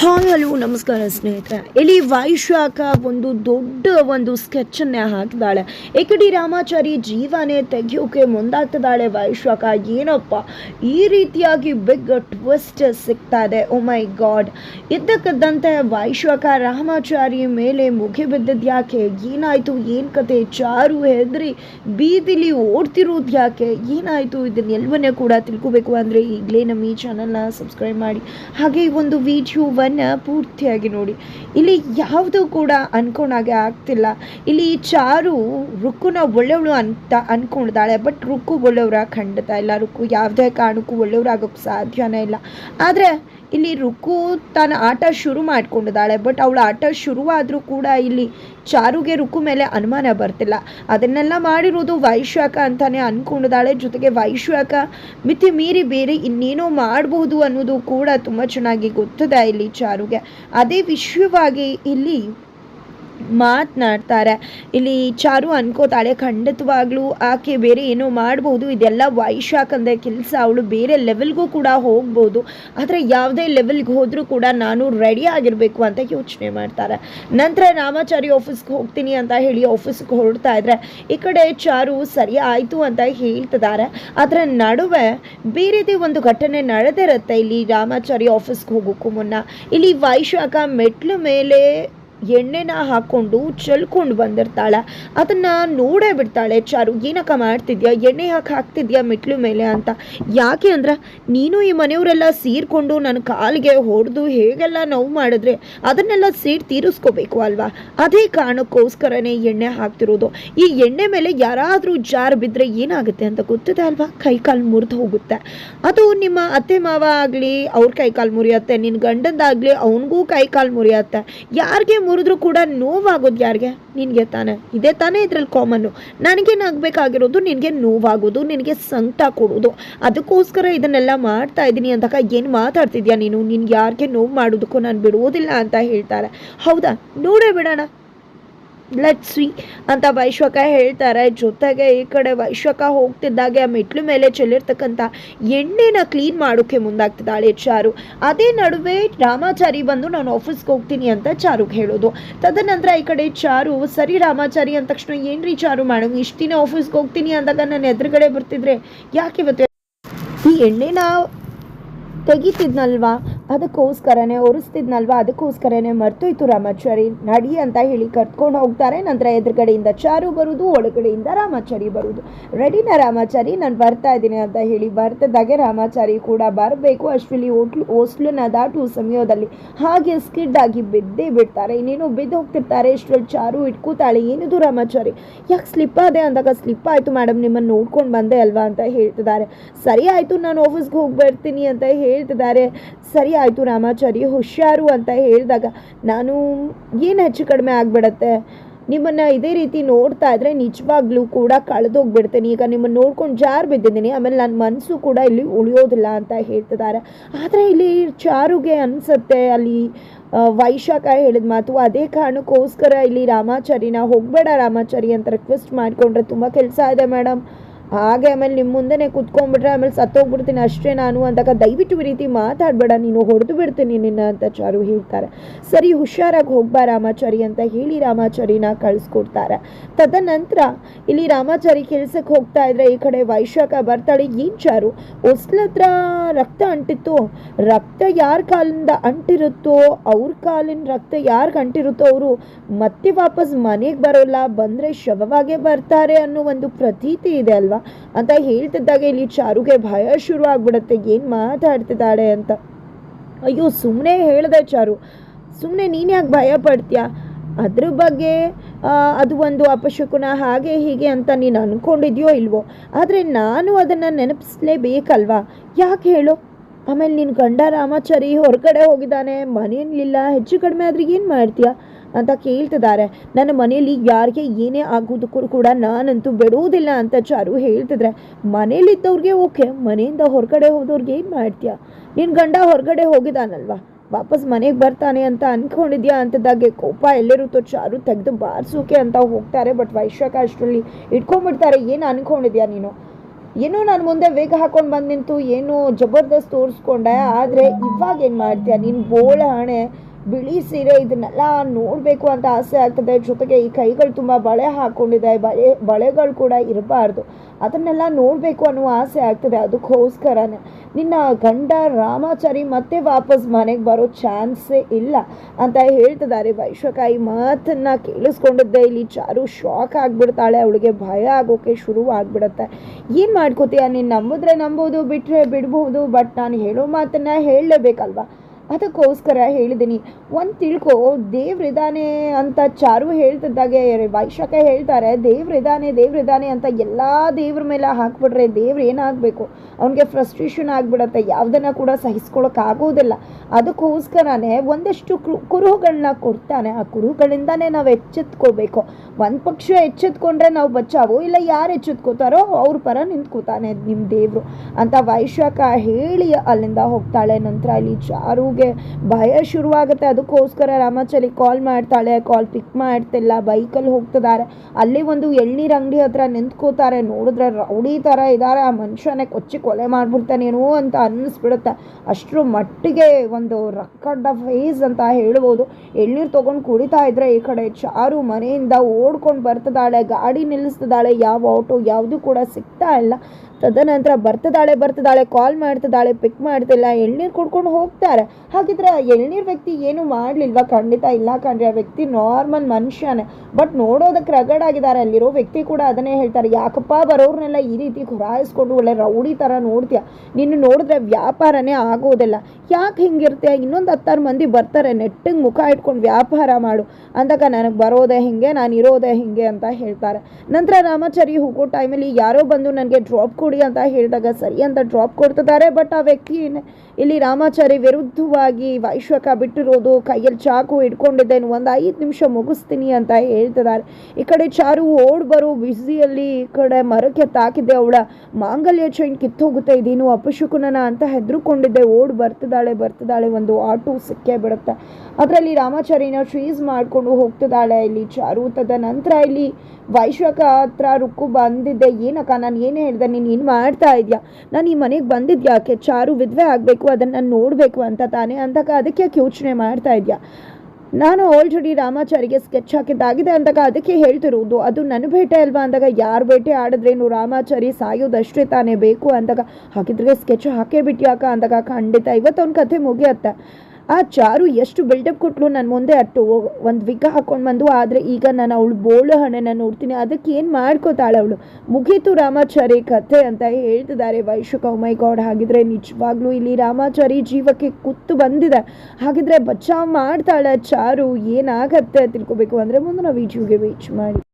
Hi hello, ನಮಸ್ಕಾರ ಸ್ನೇಹಿತರೆ. ಇಲ್ಲಿ ವೈಶಾಖ ಒಂದು ದೊಡ್ಡ ಒಂದು ಸ್ಕೆಚ್ಚನ್ನೇ ಹಾಕಿದಾಳೆ. ಏಕಡಿ ರಾಮಾಚಾರಿ ಜೀವನೇ ತೆಗೆಯೋಕೆ ಮುಂದಾಗ್ತಿದ್ದಾಳೆ ವೈಶಾಖ. ಏನಪ್ಪ? ಈ ರೀತಿಯಾಗಿ ಬಿಗ್ ಟ್ವಿಸ್ಟ್ ಸಿಗ್ತಾ ಇದೆ. ಓ ಮೈ ಗಾಡ್ ಇದ್ದಕ್ಕಿದ್ದಂತೆ ವೈಶಾಖ ರಾಮಾಚಾರಿ ಮೇಲೆ ಮುಗಿ ಬಿದ್ದಿದ್ಯಾಕೆ ಏನಾಯ್ತು? ಏನು ಕತೆ? ಚಾರು ಹೆದ್ರಿ ಬೀದಿಲಿ ಓಡ್ತಿರೋದು ಯಾಕೆ? ಏನಾಯಿತು? ಇದನ್ನೆಲ್ಲವನ್ನೇ ಕೂಡ ತಿಳ್ಕೋಬೇಕು ಅಂದರೆ ಈಗಲೇ ನಮ್ಮ ಈ ಚಾನಲ್ನ ಸಬ್ಸ್ಕ್ರೈಬ್ ಮಾಡಿ. ಹಾಗೆ ಈ ಒಂದು ವಿಡಿಯೋವನ್ನು ಪೂರ್ತಿಯಾಗಿ ನೋಡಿ. ಇಲ್ಲಿ ಯಾವುದು ಕೂಡ ಅನ್ಕೊಂಡಾಗೆ ಆಗ್ತಿಲ್ಲ. ಇಲ್ಲಿ ಚಾರು ರುಕ್ಕುನ ಒಳ್ಳೆಯವಳು ಅಂತ ಅನ್ಕೊಂಡಿದ್ದಾಳೆ, ಬಟ್ ರುಕ್ಕು ಒಳ್ಳೆಯವರ ಖಂಡಿತ ಇಲ್ಲ. ರುಕ್ಕು ಯಾವುದೇ ಕಾರಣಕ್ಕೂ ಒಳ್ಳೆಯವರಾಗೋಕ್ಕೆ ಸಾಧ್ಯನೇ ಇಲ್ಲ. ಆದರೆ ಇಲ್ಲಿ ರುಕು ತನ್ನ ಆಟ ಶುರು ಮಾಡ್ಕೊಂಡಿದ್ದಾಳೆ ಬಟ್ ಅವಳ ಆಟ ಶುರುವಾದರೂ ಕೂಡ ಇಲ್ಲಿ ಚಾರುಗೆ ರುಕು ಮೇಲೆ ಅನುಮಾನ ಬರ್ತಿಲ್ಲ. ಅದನ್ನೆಲ್ಲ ಮಾಡಿರೋದು ವೈಶಾಖ ಅಂತಾನೆ ಅಂದ್ಕೊಂಡಿದ್ದಾಳೆ ಜೊತೆಗೆ ವೈಶಾಖ ಮಿತಿ ಮೀರಿ ಬೇರೆ ಇನ್ನೇನೋ ಮಾಡಬಹುದು ಅನ್ನೋದು ಕೂಡ ತುಂಬ ಚೆನ್ನಾಗಿ ಗೊತ್ತಿದೆ ಇಲ್ಲಿ ಚಾರುಗೆ. ಅದೇ ವಿಷಯವಾಗಿ ಇಲ್ಲಿ ಮಾತನಾಡ್ತಾರೆ. ಇಲ್ಲಿ ಚಾರು ಅನ್ಕೋತಾಳೆ, ಖಂಡಿತವಾಗ್ಲೂ ಆಕೆ ಬೇರೆ ಏನೋ ಮಾಡ್ಬೋದು, ಇದೆಲ್ಲ ವೈಶಾಖಂದೆ ಕೆಲಸ, ಅವಳು ಬೇರೆ ಲೆವೆಲ್ಗೂ ಕೂಡ ಹೋಗ್ಬೋದು. ಆದರೆ ಯಾವುದೇ ಲೆವೆಲ್ಗೆ ಹೋದರೂ ಕೂಡ ನಾನು ರೆಡಿ ಆಗಿರಬೇಕು ಅಂತ ಯೋಚನೆ ಮಾಡ್ತಾರೆ. ನಂತರ ರಾಮಾಚಾರಿ ಆಫೀಸ್ಗೆ ಹೋಗ್ತೀನಿ ಅಂತ ಹೇಳಿ ಆಫೀಸ್ಗೆ ಹೊರಡ್ತಾ ಇದ್ರೆ, ಈ ಕಡೆ ಚಾರು ಸರಿ ಆಯಿತು ಅಂತ ಹೇಳ್ತಿದ್ದಾರೆ. ಅದರ ನಡುವೆ ಬೇರೆದೇ ಒಂದು ಘಟನೆ ನಡೆದಿರುತ್ತೆ ಇಲ್ಲಿ ರಾಮಾಚಾರಿ ಆಫೀಸ್ಗೆ ಹೋಗೋಕ್ಕೂ ಮುನ್ನ. ಇಲ್ಲಿ ವೈಶಾಖ ಮೆಟ್ಲು ಮೇಲೆ ಎಣ್ಣೆನ ಹಾಕ್ಕೊಂಡು ಚೆಲ್ಕೊಂಡು ಬಂದಿರ್ತಾಳೆ. ಅದನ್ನು ನೋಡೇ ಬಿಡ್ತಾಳೆ. ಚಾರು, ಏನಕ್ಕ ಮಾಡ್ತಿದ್ಯಾ? ಎಣ್ಣೆ ಹಾಕಿ ಹಾಕ್ತಿದ್ಯಾ ಮೆಟ್ಲು ಮೇಲೆ ಅಂತ. ಯಾಕೆ ಅಂದ್ರೆ, ನೀನು ಈ ಮನೆಯವರೆಲ್ಲ ಸೀರ್ಕೊಂಡು ನನ್ನ ಕಾಲಿಗೆ ಹೊಡೆದು ಹೇಗೆಲ್ಲ ನೋವು ಮಾಡಿದ್ರೆ ಅದನ್ನೆಲ್ಲ ಸೀಟ್ ತೀರಿಸ್ಕೋಬೇಕು ಅಲ್ವಾ? ಅದೇ ಕಾರಣಕ್ಕೋಸ್ಕರನೇ ಎಣ್ಣೆ ಹಾಕ್ತಿರೋದು. ಈ ಎಣ್ಣೆ ಮೇಲೆ ಯಾರಾದರೂ ಜಾರ್ ಬಿದ್ದರೆ ಏನಾಗುತ್ತೆ ಅಂತ ಗೊತ್ತಿದೆ ಅಲ್ವಾ? ಕೈಕಾಲು ಮುರಿದು ಹೋಗುತ್ತೆ. ಅದು ನಿಮ್ಮ ಅತ್ತೆ ಮಾವ ಆಗಲಿ, ಅವ್ರ ಕೈಕಾಲು ಮುರಿಯತ್ತೆ. ನಿನ್ನ ಗಂಡಂದಾಗಲಿ, ಅವನಿಗೂ ಕೈಕಾಲು ಮುರಿಯತ್ತೆ. ಯಾರಿಗೆ ಮುರಿದ್ರು ಕೂಡ ನೋವಾಗೋದು ಯಾರಿಗೆ? ನಿನಗೆ ತಾನೇ. ಇದೇ ತಾನೇ ಇದ್ರಲ್ಲಿ ಕಾಮನ್ನು ನನಗೇನಾಗಬೇಕಾಗಿರೋದು ನಿನಗೆ ನೋವಾಗೋದು, ನಿನಗೆ ಸಂಕಟ ಕೊಡೋದು. ಅದಕ್ಕೋಸ್ಕರ ಇದನ್ನೆಲ್ಲ ಮಾಡ್ತಾ ಇದ್ದೀನಿ ಅಂದಾಗ ಏನು ಮಾತಾಡ್ತಿದ್ಯಾ ನೀನು? ನಿನ್ಗೆ ಯಾರಿಗೆ ನೋವು ಮಾಡೋದಕ್ಕೂ ನಾನು ಬಿಡುವುದಿಲ್ಲ ಅಂತ ಹೇಳ್ತಾರೆ. ಹೌದಾ? ನೋಡೇ ಬಿಡೋಣ. ಸಿ ಅಂತ ವೈಶ್ವಕ ಹೇಳ್ತಾರೆ. ಜೊತೆಗೆ ಈ ಕಡೆ ವೈಶ್ವಕ ಹೋಗ್ತಿದ್ದಾಗೆ ಆ ಮೆಟ್ಲು ಮೇಲೆ ಚೆಲ್ಲಿರ್ತಕ್ಕಂಥ ಎಣ್ಣೆನ ಕ್ಲೀನ್ ಮಾಡೋಕ್ಕೆ ಮುಂದಾಗ್ತಿದ್ದಾಳೆ ಚಾರು. ಅದೇ ನಡುವೆ ರಾಮಾಚಾರಿ ಬಂದು ನಾನು ಆಫೀಸ್ಗೆ ಹೋಗ್ತೀನಿ ಅಂತ ಚಾರುಗೆ ಹೇಳೋದು. ತದನಂತರ ಈ ಕಡೆ ಚಾರು, ಸರಿ ರಾಮಾಚಾರಿ ಅಂದ ತಕ್ಷಣ, ಏನ್ರಿ ಚಾರು ಮಾಡು ಇಷ್ಟು ದಿನ ಆಫೀಸ್ಗೆ ಹೋಗ್ತೀನಿ ಅಂದಾಗ ನನ್ನ ಎದುರುಗಡೆ ಬರ್ತಿದ್ರೆ ಯಾಕೆ ಇವತ್ತು? ಈ ಎಣ್ಣೆನ ತೆಗಿತಿದ್ನಲ್ವಾ? ಅದಕ್ಕೋಸ್ಕರನೇ ಒರೆಸ್ತಿದ್ನಲ್ವಾ? ಅದಕ್ಕೋಸ್ಕರನೇ ಮರ್ತೋಯ್ತು ರಾಮಾಚಾರಿ. ನಡಿ ಅಂತ ಹೇಳಿ ಕರ್ಕೊಂಡು ಹೋಗ್ತಾರೆ. ನಂತರ ಎದುರುಗಡೆಯಿಂದ ಚಾರು ಬರುವುದು, ಒಳಗಡೆಯಿಂದ ರಾಮಾಚಾರಿ ಬರುವುದು. ರೆಡಿನ ರಾಮಾಚಾರಿ, ನಾನು ಬರ್ತಾ ಇದ್ದೀನಿ ಅಂತ ಹೇಳಿ ಬರ್ತದಾಗೆ ರಾಮಾಚಾರಿ ಕೂಡ ಬರಬೇಕು. ಅಷ್ಟರಲ್ಲಿ ಹೋಟ್ಲು ಹೋಸ್ಲನ್ನ ದಾಟುವ ಸಮಯದಲ್ಲಿ ಹಾಗೆ ಸ್ಕಿಡ್ ಆಗಿ ಬಿದ್ದೇ ಬಿಡ್ತಾರೆ. ಇನ್ನೇನು ಬಿದ್ದು ಹೋಗ್ತಿರ್ತಾರೆ. ಇಷ್ಟರಲ್ಲಿ ಚಾರು ಇಟ್ಕೋತಾಳೆ. ಏನಿದು ರಾಮಾಚಾರಿ? ಯಾಕೆ ಸ್ಲಿಪ್ ಆದೆ ಅಂದಾಗ ಸ್ಲಿಪ್ ಆಯಿತು ಮೇಡಮ್ ನಿಮ್ಮನ್ನು ನೋಡ್ಕೊಂಡು ಬಂದೆ ಅಲ್ವಾ ಅಂತ ಹೇಳ್ತಿದ್ದಾರೆ. ಸರಿ ಆಯಿತು, ನಾನು ಆಫೀಸ್ಗೆ ಹೋಗಿ ಬರ್ತೀನಿ ಅಂತ ಹೇಳ್ತಿದ್ದಾರೆ. ಸರಿ ಆಯಿತು ರಾಮಾಚಾರಿ, ಹುಷಾರು ಅಂತ ಹೇಳಿದಾಗ, ನಾನು ಏನು ಹೆಚ್ಚು ಕಡಿಮೆ ಆಗಿಬಿಡತ್ತೆ? ನಿಮ್ಮನ್ನು ಇದೇ ರೀತಿ ನೋಡ್ತಾ ಇದ್ರೆ ನಿಜವಾಗ್ಲೂ ಕೂಡ ಕಳೆದೋಗ್ಬಿಡ್ತೇನೆ ಈಗ ನಿಮ್ಮನ್ನು ನೋಡ್ಕೊಂಡು ಜಾರು ಬಿದ್ದಿದ್ದೀನಿ. ಆಮೇಲೆ ನನ್ನ ಮನಸ್ಸು ಕೂಡ ಇಲ್ಲಿ ಉಳಿಯೋದಿಲ್ಲ ಅಂತ ಹೇಳ್ತಿದ್ದಾರೆ. ಆದರೆ ಇಲ್ಲಿ ಚಾರುಗೆ ಅನಿಸುತ್ತೆ, ಅಲ್ಲಿ ವೈಶಾಖ ಹೇಳಿದ ಮಾತು. ಅದೇ ಕಾರಣಕ್ಕೋಸ್ಕರ ಇಲ್ಲಿ ರಾಮಾಚಾರಿನ ಹೋಗಬೇಡ ರಾಮಾಚಾರಿ ಅಂತ ರಿಕ್ವೆಸ್ಟ್ ಮಾಡಿಕೊಂಡ್ರೆ ತುಂಬ ಕೆಲಸ ಇದೆ ಮೇಡಮ್ ಹಾಗೆ ಆಮೇಲೆ ನಿಮ್ಮ ಮುಂದೆನೇ ಕುತ್ಕೊಂಡ್ಬಿಟ್ರೆ ಆಮೇಲೆ ಸತ್ತೋಗ್ಬಿಡ್ತೀನಿ ಅಷ್ಟೇ ನಾನು ಅಂದಾಗ ದಯವಿಟ್ಟು ಈ ರೀತಿ ಮಾತಾಡಬೇಡ, ನೀನು ಹೊಡೆದು ಬಿಡ್ತೀನಿ ನಿನ್ನ ಅಂತ ಚಾರು ಹೇಳ್ತಾರೆ. ಸರಿ, ಹುಷಾರಾಗಿ ಹೋಗ್ಬಾ ರಾಮಾಚಾರಿ ಅಂತ ಹೇಳಿ ರಾಮಾಚಾರಿನ ಕಳಿಸ್ಕೊಡ್ತಾರೆ. ತದನಂತರ ಇಲ್ಲಿ ರಾಮಾಚಾರಿ ಕೆಲ್ಸಕ್ಕೆ ಹೋಗ್ತಾ ಇದ್ರೆ ಈ ಕಡೆ ವೈಶಾಖ ಬರ್ತಾಳೆ. ಏನು ಚಾರು? ಹೊಸ್ಲತ್ರ ರಕ್ತ ಅಂಟಿತ್ತು. ರಕ್ತ ಯಾರ ಕಾಲಿಂದ ಅಂಟಿರುತ್ತೋ ಅವ್ರ ಕಾಲಿನ ರಕ್ತ ಯಾರಿಗೆ ಅಂಟಿರುತ್ತೋ ಅವರು ಮತ್ತೆ ವಾಪಸ್ ಮನೆಗೆ ಬರೋಲ್ಲ, ಬಂದರೆ ಶವವಾಗೇ ಬರ್ತಾರೆ ಅನ್ನೋ ಒಂದು ಪ್ರತೀತಿ ಇದೆ ಅಲ್ವಾ? ಅಂತ ಹೇಳ್ತಿದ್ದಾಗ ಇಲ್ಲಿ ಚಾರುಗೆ ಭಯ ಶುರು ಆಗ್ಬಿಡತ್ತೆ ಏನು ಮಾತಾಡ್ತಿದ್ದಾಳೆ ಅಂತ. ಅಯ್ಯೋ ಸುಮ್ಮನೆ ಹೇಳಿದೆ ಚಾರು. ಸುಮ್ಮನೆ ನೀನು ಯಾಕೆ ಭಯ ಪಡ್ತೀಯಾ? ಅದ್ರ ಬಗ್ಗೆ ಅದು ಒಂದು ಅಪಶಕುನ ಹಾಗೆ ಹೀಗೆ ಅಂತ ನೀನು ಅಂದ್ಕೊಂಡಿದ್ಯೋ ಇಲ್ವೋ? ಆದರೆ ನಾನು ಅದನ್ನು ನೆನಪಿಸ್ಲೇಬೇಕಲ್ವಾ? ಯಾಕೆ ಹೇಳು? ಆಮೇಲೆ ನಿನ್ನ ಗಂಡ ರಾಮಾಚಾರಿ ಹೊರಗಡೆ ಹೋಗಿದ್ದಾನೆ ಮನೆಯಲ್ಲಿಲ್ಲ ಹೆಚ್ಚು ಕಡಿಮೆ ಆದ್ರೆ ಏನು ಮಾಡ್ತೀಯಾ? ಅಂತ ಕೇಳ್ತಿದ್ದಾರೆ. ನನ್ನ ಮನೆಯಲ್ಲಿ ಯಾರಿಗೆ ಏನೇ ಆಗೋದಕ್ಕೂ ಕೂಡ ನಾನಂತೂ ಬಿಡುವುದಿಲ್ಲ ಅಂತ ಚಾರು ಹೇಳ್ತಿದ್ರೆ ಮನೇಲಿದ್ದವ್ರಿಗೆ ಓಕೆ, ಮನೆಯಿಂದ ಹೊರಗಡೆ ಹೋದವ್ರಿಗೆ ಏನು ಮಾಡ್ತೀಯಾ? ನಿನ್ನ ಗಂಡ ಹೊರಗಡೆ ಹೋಗಿದ್ದಾನಲ್ವಾ ವಾಪಸ್ ಮನೆಗೆ ಬರ್ತಾನೆ ಅಂತ ಅಂದ್ಕೊಂಡಿದ್ಯಾ ಅಂತದಾಗೆ ಕೋಪ ಎಲ್ಲಿರುತ್ತೋ ಚಾರು ತೆಗೆದು ಬಾರಿಸೋಕೆ ಅಂತ ಹೋಗ್ತಾರೆ ಬಟ್ ವೈಶಾಖ ಅಷ್ಟರಲ್ಲಿ ಇಟ್ಕೊಂಡ್ಬಿಡ್ತಾರೆ. ಏನು ಅಂದ್ಕೊಂಡಿದ್ಯಾ ನೀನು? ಏನೋ ನಾನು ಮುಂದೆ ವೇಗ ಹಾಕೊಂಡು ಬಂದು ನಿಂತು ಏನೋ ಜಬರ್ದಸ್ತ್ ತೋರಿಸ್ಕೊಂಡೆ, ಆದರೆ ಇವಾಗ ಏನು ಮಾಡ್ತೀಯ? ನೀನು ಬೋಳ ಹಣೆ ಬಿಳಿ ಸೀರೆ ಇದನ್ನೆಲ್ಲ ನೋಡಬೇಕು ಅಂತ ಆಸೆ ಆಗ್ತದೆ. ಜೊತೆಗೆ ಈ ಕೈಗಳು ತುಂಬ ಬಳೆ ಹಾಕ್ಕೊಂಡಿದೆ ಬಳೆ, ಬಳೆಗಳು ಕೂಡ ಇರಬಾರ್ದು. ಅದನ್ನೆಲ್ಲ ನೋಡಬೇಕು ಅನ್ನೋ ಆಸೆ ಆಗ್ತದೆ. ಅದಕ್ಕೋಸ್ಕರನೇ. ನಿನ್ನ ಗಂಡ ರಾಮಾಚಾರಿ ಮತ್ತೆ ವಾಪಸ್ ಮನೆಗೆ ಬರೋ ಚಾನ್ಸೇ ಇಲ್ಲ ಅಂತ ಹೇಳ್ತಿದ್ದಾರೆ ವೈಶ್ವಕ ಈ ಮಾತನ್ನು ಕೇಳಿಸ್ಕೊಂಡಿದ್ದೆ. ಇಲ್ಲಿ ಚಾರು ಶಾಕ್ ಆಗಿಬಿಡ್ತಾಳೆ. ಅವಳಿಗೆ ಭಯ ಆಗೋಕ್ಕೆ ಶುರು ಆಗಿಬಿಡುತ್ತೆ. ಏನು ಮಾಡ್ಕೋತೀಯ? ನೀನು ನಂಬಿದ್ರೆ ನಂಬೋದು ಬಿಟ್ಟರೆ ಬಿಡ್ಬೋದು. ಬಟ್ ನಾನು ಹೇಳೋ ಮಾತನ್ನು ಹೇಳಲೇಬೇಕಲ್ವಾ? ಅದಕ್ಕೋಸ್ಕರ ಹೇಳಿದ್ದೀನಿ ಒಂದು ತಿಳ್ಕೊ ದೇವ್ರಿದ್ದಾನೆ ಅಂತ ಚಾರು ಹೇಳ್ತಿದ್ದಾಗೆ, ವೈಶಾಖ ಹೇಳ್ತಾರೆ ದೇವ್ರಿದ್ದಾನೆ ದೇವ್ರಿದ್ದಾನೆ ಅಂತ ಎಲ್ಲ ದೇವ್ರ ಮೇಲೆ ಹಾಕ್ಬಿಟ್ರೆ ದೇವ್ರು ಏನಾಗಬೇಕು? ಅವನಿಗೆ ಫ್ರಸ್ಟ್ರೇಷನ್ ಆಗಿಬಿಡತ್ತೆ. ಯಾವುದನ್ನು ಕೂಡ ಸಹಿಸ್ಕೊಳಕ್ಕಾಗೋದಿಲ್ಲ ಅದಕ್ಕೋಸ್ಕರನೇ ಒಂದಷ್ಟು ಕುರುಹುಗಳನ್ನ ಕೊಡ್ತಾನೆ. ಆ ಕುರುಹುಗಳಿಂದಾನೇ ನಾವು ಎಚ್ಚೆತ್ಕೋಬೇಕು ಒಂದು ಪಕ್ಷ ಎಚ್ಚೆತ್ಕೊಂಡ್ರೆ ನಾವು ಬಚ್ಚಾವು ಇಲ್ಲ ಯಾರು ಎಚ್ಚೆತ್ಕೋತಾರೋ ಅವ್ರ ಪರ ನಿಂತ್ಕೋತಾನೆ ನಿಮ್ಮ ದೇವರು ಅಂತ ವೈಶಾಖ ಹೇಳಿ ಅಲ್ಲಿಂದ ಹೋಗ್ತಾಳೆ. ನಂತರ ಇಲ್ಲಿ ಚಾರುಗೆ ಭಯ ಶುರುವಾಗುತ್ತೆ. ಅದಕ್ಕೋಸ್ಕರ ರಾಮಾಚಾಲಿ ಕಾಲ್ ಮಾಡ್ತಾಳೆ ಕಾಲ್ ಪಿಕ್ ಮಾಡ್ತಿಲ್ಲ, ಬೈಕಲ್ಲಿ ಹೋಗ್ತಿದ್ದಾರೆ. ಅಲ್ಲಿ ಒಂದು ಎಳ್ನೀರು ಅಂಗಡಿ ಹತ್ರ ನಿಂತ್ಕೋತಾರೆ. ನೋಡಿದ್ರೆ ರೌಡಿ ಥರ ಇದ್ದಾರೆ ಆ ಮನುಷ್ಯನೇ ಕೊಚ್ಚಿ ಕೊಲೆ ಮಾಡಿಬಿಡ್ತಾನೇನೋ ಅಂತ ಅನ್ನಿಸ್ಬಿಡುತ್ತೆ. ಅಷ್ಟರ ಮಟ್ಟಿಗೆ ಒಂದು ರಕ್ಕಡ್ಡ ಫೇಸ್ ಅಂತ ಹೇಳ್ಬೋದು. ಎಳ್ನೀರು ತೊಗೊಂಡು ಕುಡಿತಾ ಇದ್ರೆ ಈ ಕಡೆ ಚಾರು ಮನೆಯಿಂದ ಓಡ್ಕೊಂಡು ಬರ್ತಿದ್ದಾಳೆ. ಗಾಡಿ ನಿಲ್ಲಿಸ್ತಿದ್ದಾಳೆ. ಯಾವ ಆಟೋ ಯಾವುದು ಕೂಡ ಸಿಗ್ತಾ ಇಲ್ಲ. ತದನಂತರ ಬರ್ತದಾಳೆ ಬರ್ತಿದ್ದಾಳೆ ಕಾಲ್ ಮಾಡ್ತಿದ್ದಾಳೆ ಪಿಕ್ ಮಾಡ್ತಿಲ್ಲ. ಎಳ್ನೀರು ಕುಡ್ಕೊಂಡು ಹೋಗ್ತಾರೆ. ಹಾಗಿದ್ರೆ ಎಳ್ನೀರು ವ್ಯಕ್ತಿ ಏನು ಮಾಡಲಿಲ್ವಾ? ಖಂಡಿತ ಇಲ್ಲ ಕಣ್ರಿ, ಆ ವ್ಯಕ್ತಿ ನಾರ್ಮಲ್ ಮನುಷ್ಯನೇ. ಬಟ್ ನೋಡೋದಕ್ಕೆ ರಗಡಾಗಿದ್ದಾರೆ ಅಲ್ಲಿರೋ ವ್ಯಕ್ತಿ ಕೂಡ ಅದನ್ನೇ ಹೇಳ್ತಾರೆ. ಯಾಕಪ್ಪ ಬರೋರ್ನೆಲ್ಲ ಈ ರೀತಿ ಗುರಾಯಿಸ್ಕೊಂಡು ಒಳ್ಳೆ ರೌಡಿ ಥರ ನೋಡ್ತೀಯ? ನೀನು ನೋಡಿದ್ರೆ ವ್ಯಾಪಾರನೇ ಆಗೋದಿಲ್ಲ. ಯಾಕೆ ಹಿಂಗಿರ್ತೀಯ? ಇನ್ನೊಂದು ಹತ್ತಾರು ಮಂದಿ ಬರ್ತಾರೆ, ನೆಟ್ಟಿಗೆ ಮುಖ ಇಟ್ಕೊಂಡು ವ್ಯಾಪಾರ ಮಾಡು. ಅಂದಾಗ ನನಗೆ ಬರೋದೇ ಹಿಂಗೆ, ನಾನು ಇರೋದೇ ಹಿಂಗೆ ಅಂತ ಹೇಳ್ತಾರೆ. ನಂತರ ರಾಮಾಚಾರಿ ಹೋಗೋ ಟೈಮಲ್ಲಿ ಯಾರೋ ಬಂದು ನನಗೆ ಡ್ರಾಪ್ ಕೊಡಿ ಅಂತ ಹೇಳಿದಾಗ ಸರಿ ಅಂತ ಡ್ರಾಪ್ ಕೊಡ್ತಿದ್ದಾರೆ. ಬಟ್ ಆ ವ್ಯಕ್ತಿ ಇಲ್ಲಿ ರಾಮಾಚಾರಿ ವಿರುದ್ಧವಾಗಿ ವೈಶ್ವಕ ಬಿಟ್ಟಿರೋದು, ಕೈಯಲ್ಲಿ ಚಾಕು ಇಟ್ಕೊಂಡಿದ್ದೇನೆ ಒಂದು ಐದು ನಿಮಿಷ ಮುಗಿಸ್ತೀನಿ ಅಂತ ಹೇಳ್ತಿದ್ದಾರೆ. ಈ ಕಡೆ ಚಾರು ಓಡ್ ಬರೋ ಬ್ಯುಸಿಯಲ್ಲಿ ಈ ಕಡೆ ಮರಕ್ಕೆ ತಾಕಿದ್ದೆ ಅವಳ. ಮಾಂಗಲ್ಯ ಚೈನ್ ಕಿತ್ತೋಗುತ್ತೆ, ಇದೇನು ಅಪಶುಕುನನ ಅಂತ ಹೆದ್ರುಕೊಂಡಿದ್ದೆ. ಓಡ್ ಬರ್ತಿದ್ದಾಳೆ ಬರ್ತಿದ್ದಾಳೆ, ಒಂದು ಆಟೋ ಸಿಕ್ಕೇ ಬಿಡುತ್ತೆ. ಅದರಲ್ಲಿ ರಾಮಾಚಾರಿನ ಫ್ರೀಸ್ ಮಾಡಿಕೊಂಡು ಹೋಗ್ತಿದ್ದಾಳೆ. ಇಲ್ಲಿ ಚಾರು ತದ ನಂತರ ಇಲ್ಲಿ ವೈಶ್ವಕ ಹತ್ರ ರುಕ್ಕು ಬಂದಿದ್ದೆ ಏನಕ್ಕ, ನಾನು ಏನು ಹೇಳಿದೆ, ನೀನು ಏನು ಮಾಡ್ತಾ ಇದೆಯಾ? ನಾನು ಈ ಮನೆಗೆ ಬಂದಿದ್ಯಾಕೆ ಚಾರು ವಿಧವೆ ಆಗಬೇಕು, ಅದನ್ನು ನೋಡಬೇಕು ಅಂತ ತಾನೇ ಅಂದಾಗ ಅದಕ್ಕೆ ಯಾಕೆ ಯೋಚನೆ ಮಾಡ್ತಾ ಇದೆಯಾ? ನಾನು ಆಲ್ರೆಡಿ ರಾಮಾಚಾರಿಗೆ ಸ್ಕೆಚ್ ಹಾಕಿದ್ದಾಗಿದೆ ಅಂದಾಗ ಅದಕ್ಕೆ ಹೇಳ್ತಿರೋದು ಅದು ನನ್ನ ಬೇಟೆ ಅಲ್ವಾ? ಅಂದಾಗ ಯಾರು ಬೇಟೆ ಆಡಿದ್ರೇನು ರಾಮಾಚಾರಿ ಸಾಯೋದಷ್ಟೇ ತಾನೇ ಬೇಕು ಅಂದಾಗ ಹಾಕಿದ್ರೆ ಸ್ಕೆಚ್ ಹಾಕೇ ಬಿಟ್ಯಾಕ? ಅಂದಾಗ ಖಂಡಿತ ಇವತ್ತು ಅವ್ನ ಕಥೆ ಮುಗಿಯತ್ತೆ. ಆ ಚಾರು ಎಷ್ಟು ಬಿಲ್ಡಪ್ ಕೊಟ್ಲು ನನ್ನ ಮುಂದೆ ಅಟ್ಟು. ಒಂದು ವಿಗ್ಗ ಹಾಕೊಂಡು ಬಂದು ಆದರೆ ಈಗ ನಾನು ಅವಳು ಬೋಳು ಹಣೆನ ನೋಡ್ತೀನಿ. ಅದಕ್ಕೆ ಏನು ಮಾಡ್ಕೋತಾಳೆ ಅವಳು? ಮುಗೀತು ರಾಮಾಚಾರಿ ಕಥೆ ಅಂತ ಹೇಳ್ತಿದ್ದಾರೆ ವೈಶುಕ ಮೈ ಗಾಡ್. ಹಾಗಿದ್ರೆ ನಿಜವಾಗ್ಲೂ ಇಲ್ಲಿ ರಾಮಾಚಾರಿ ಜೀವಕ್ಕೆ ಕುತ್ತು ಬಂದಿದೆ. ಹಾಗಿದ್ರೆ ಬಚಾವ್ ಮಾಡ್ತಾಳೆ ಚಾರು. ಏನಾಗತ್ತೆ ತಿಳ್ಕೊಬೇಕು. ಅಂದರೆ ಮುಂದೆ ನಾವು ಈ ಜೀವಿಗೆ ವೇಚ್ ಮಾಡಿ.